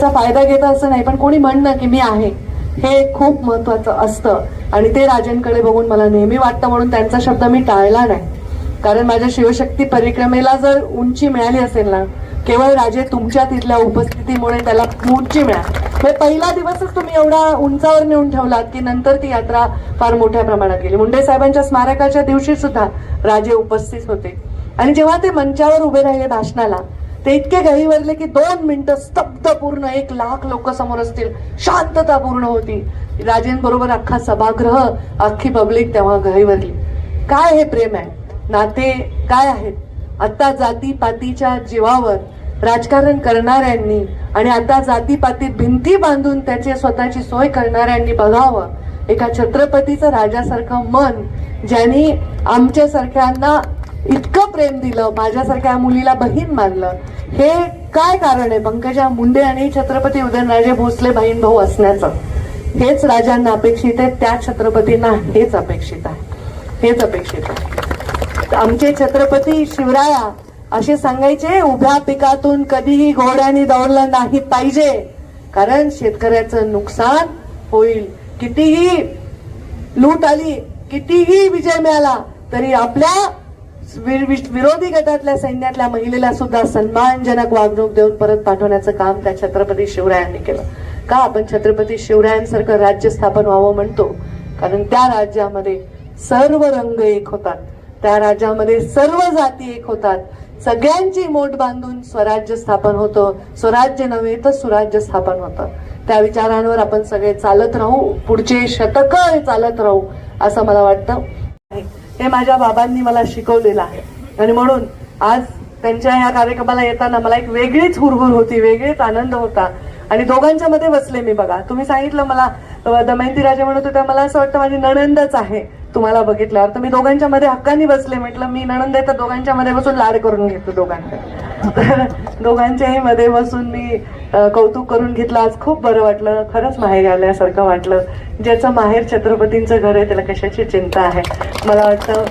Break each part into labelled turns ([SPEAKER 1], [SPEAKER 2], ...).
[SPEAKER 1] त्याचा फायदा घेतं असं नाही पण कोणी म्हणणं की मी आहे हे खूप महत्वाचं असतं. आणि ते राजांकडे बघून मला नेहमी वाटतं म्हणून त्यांचा शब्द मी टाळला नाही. कारण माझ्या शिवशक्ती परिक्रमेला जर उंची मिळाली असेल ना केवळ राजे तुमच्या तिथल्या उपस्थितीमुळे त्याला उंची मिळाली. म्हणजे पहिला दिवसच तुम्ही एवढा उंचावर नेऊन ठेवलात की नंतर ती यात्रा फार मोठ्या प्रमाणात गेली. मुंडे साहेबांच्या स्मारकाच्या दिवशी सुद्धा राजे उपस्थित होते. आणि जेव्हा ते मंचावर उभे राहिले भाषणाला ते इतके गहीवरले की दोन मिनिटं स्तब्ध पूर्ण एक लाख लोक समोर असतील. शांतता पूर्ण होती. राजेंबरोबर अख्खा सभागृह अख्खी पब्लिक तेव्हा गहीवरली काय हे प्रेम आहे? नाते काय आहेत? आता जातीपातीच्या जीवावर राजकारण करणाऱ्यांनी आणि आता जातीपातीत भिंती बांधून त्याची स्वतःची सोय करणाऱ्यांनी बघावं. एका छत्रपतीचं राजासारखं मन ज्यांनी आमच्यासारख्यांना इतकं प्रेम दिलं माझ्यासारख्या मुलीला बहीण मानलं हे काय कारण आहे? पंकजा मुंडे आणि छत्रपती उदयनराजे भोसले बहीण भाऊ असण्याचं. हेच राजांना अपेक्षित आहे त्या छत्रपतींना हेच अपेक्षित आहे. हेच अपेक्षित आहे. आमचे छत्रपती शिवराया असे सांगायचे उभ्या पिकातून कधीही घोड्याने दौडलं नाही पाहिजे. कारण शेतकऱ्याचं नुकसान होईल. कितीही लूट आली कितीही विजय मिळाला तरी आपल्या विरोधी गटातल्या सैन्यातल्या महिलेला सुद्धा सन्मानजनक वागणूक देऊन परत पाठवण्याचं काम त्या छत्रपती शिवरायांनी केलं. का आपण छत्रपती शिवरायांसारखं राज्य स्थापन व्हावं म्हणतो? कारण त्या राज्यामध्ये सर्व रंग एक होतात. त्या राज्यामध्ये सर्व जाती एक होतात. सगळ्यांची मोठ बांधून स्वराज्य स्थापन होतं. स्वराज्य नव्हे तर सुराज्य स्थापन होतं. त्या विचारांवर आपण सगळे चालत राहू. पुढचे शतक चालत राहू असं मला वाटतं. हे माझ्या बाबांनी मला शिकवलेलं आहे. आणि म्हणून आज त्यांच्या ह्या कार्यक्रमाला येताना मला एक वेगळीच हुरहुर होती वेगळीच आनंद होता. आणि दोघांच्या मध्ये बसले मी बघा. तुम्ही सांगितलं मला दमयंती राजे म्हणत होत्या मला असं वाटतं माझी नणंदच आहे. तुम्हाला बघितल्यावर तर मी दोघांच्या मध्ये हक्कानी बसले. म्हटलं मी नणंद आहे तर दोघांच्या मध्ये बसून लाड करून घेतो दोघांकडे तर दोघांच्याही मध्ये बसून मी कौतुक करून घेतलं. आज खूप बरं वाटलं. खरंच माहेर आल्यासारखं वाटलं. ज्याचं माहेर छत्रपतींचं घर आहे त्याला कशाची चिंता आहे? मला वाटतं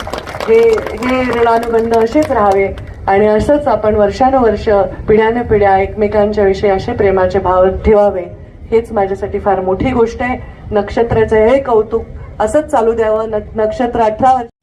[SPEAKER 1] हे हे ऋणानुबंध असेच राहावे. आणि असंच आपण वर्षानुवर्ष पिढ्याने पिढ्या एकमेकांच्या विषयी असे प्रेमाचे भाव ठेवावे. हेच माझ्यासाठी फार मोठी गोष्ट आहे. नक्षत्राचं हे कौतुक असंच चालू द्यावं. न- नक्षत्र अठरा वर्ष